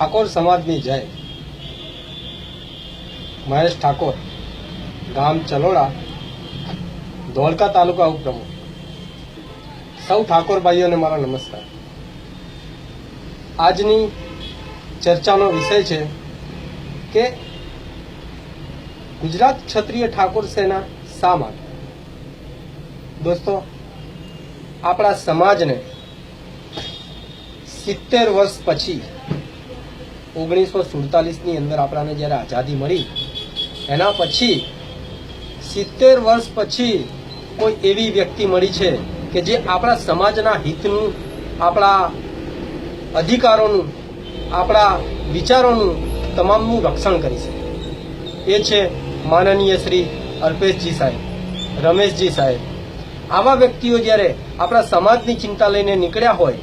ઠાકોર સમાજની જય. મહેશ ઠાકોર, ગામ ચલોડા, ધોળકા તાલુકા ઉપપ્રમુખ. સૌ ઠાકોર ભાઈઓને મારા નમસ્કાર. આજની ચર્ચાનો વિષય છે કે ગુજરાત ક્ષત્રિય ઠાકોર સેના શા માટે? દોસ્તો, આપણા સમાજને સિત્તેર વર્ષ પછી ઓગણીસો સુડતાલીસની અંદર આપણાને જ્યારે આઝાદી મળી, એના પછી સિત્તેર વર્ષ પછી કોઈ એવી વ્યક્તિ મળી છે કે જે આપણા સમાજના હિતનું, આપણા અધિકારોનું, આપણા વિચારોનું તમામનું રક્ષણ કરી શકે. એ છે માનનીય શ્રી અલ્પેશજી સાહેબ, રમેશજી સાહેબ. આવા વ્યક્તિઓ જ્યારે આપણા સમાજની ચિંતા લઈને નીકળ્યા હોય,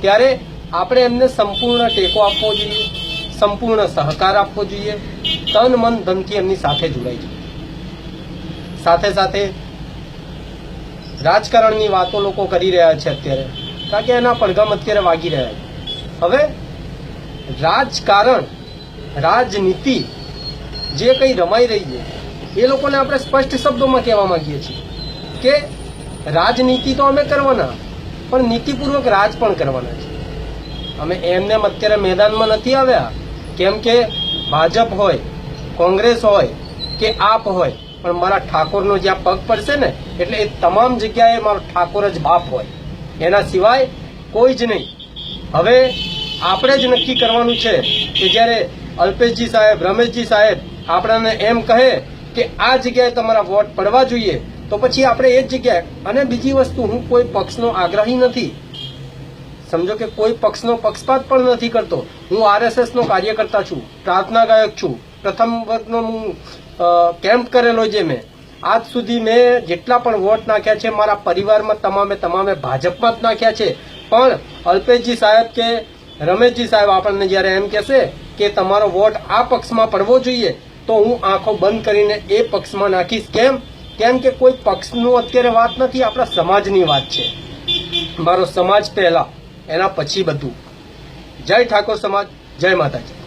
ત્યારે આપણે એમને સંપૂર્ણ ટેકો આપવો જોઈએ. સંપૂર્ણ સહકાર આપવો જોઈએ. તન, મન, ધનથી એમની સાથે જોડાઈ જોઈએ સાથે સાથે રાજકારણની વાતો લોકો કરી રહ્યા છે અત્યારે. કારણ કે એના પડઘમ અત્યારે વાગી રહ્યા છે. હવે રાજકારણ, રાજનીતિ જે કંઈ રમાઈ રહી છે, એ લોકોને આપણે સ્પષ્ટ શબ્દોમાં કહેવા માંગીએ છીએ કે રાજનીતિ તો અમે કરવાના, પણ નીતિપૂર્વક રાજ પણ કરવાના છે. અમે એમને અત્યારે મેદાનમાં નથી આવ્યા. કેમ કે ભાજપ હોય, કોંગ્રેસ હોય કે આપ હોય, પણ મારા ઠાકોરનો જ્યાં પગ પડશે ને, એટલે એ તમામ જગ્યાએ મારો ઠાકોર જ બાપ હોય. એના સિવાય કોઈ જ નહીં. હવે આપણે જ નક્કી કરવાનું છે કે જ્યારે અલ્પેશજી સાહેબ, રમેશજી સાહેબ આપણને એમ કહે કે આ જગ્યાએ તમારા વોટ પડવા જોઈએ, તો પછી આપણે એ જ જગ્યાએ, અને બીજી વસ્તુ, હું કોઈ પક્ષનો આગ્રહી નથી. સમજો કે કોઈ પક્ષનો પક્ષપાત પણ નથી કરતો. હું આરએસએસ નો કાર્યકર્તા છું, પ્રાર્થના ગાયક છું. પ્રથમ વર્ગનો હું કેમ્પ કરેલો છે મેં. આજ સુધી મેં જેટલા પણ વોટ નાખ્યા છે મારા પરિવારમાં તમામે તમામે ભાજપમાં જ નાખ્યા છે. પણ અલ્પેશજી સાહેબ કે રમેશજી સાહેબ આપણને જ્યારે એમ કહેશે કે તમારો વોટ આ પક્ષમાં પડવો જોઈએ, તો હું આંખો બંધ કરીને એ પક્ષમાં નાખીશ. કેમ? કેમ કે કોઈ પક્ષનું અત્યારે વાત નથી, આપણા સમાજની વાત છે. મારો સમાજ પહેલા એના પછી બધું. જય ઠાકોર સમાજ જય માતાજી.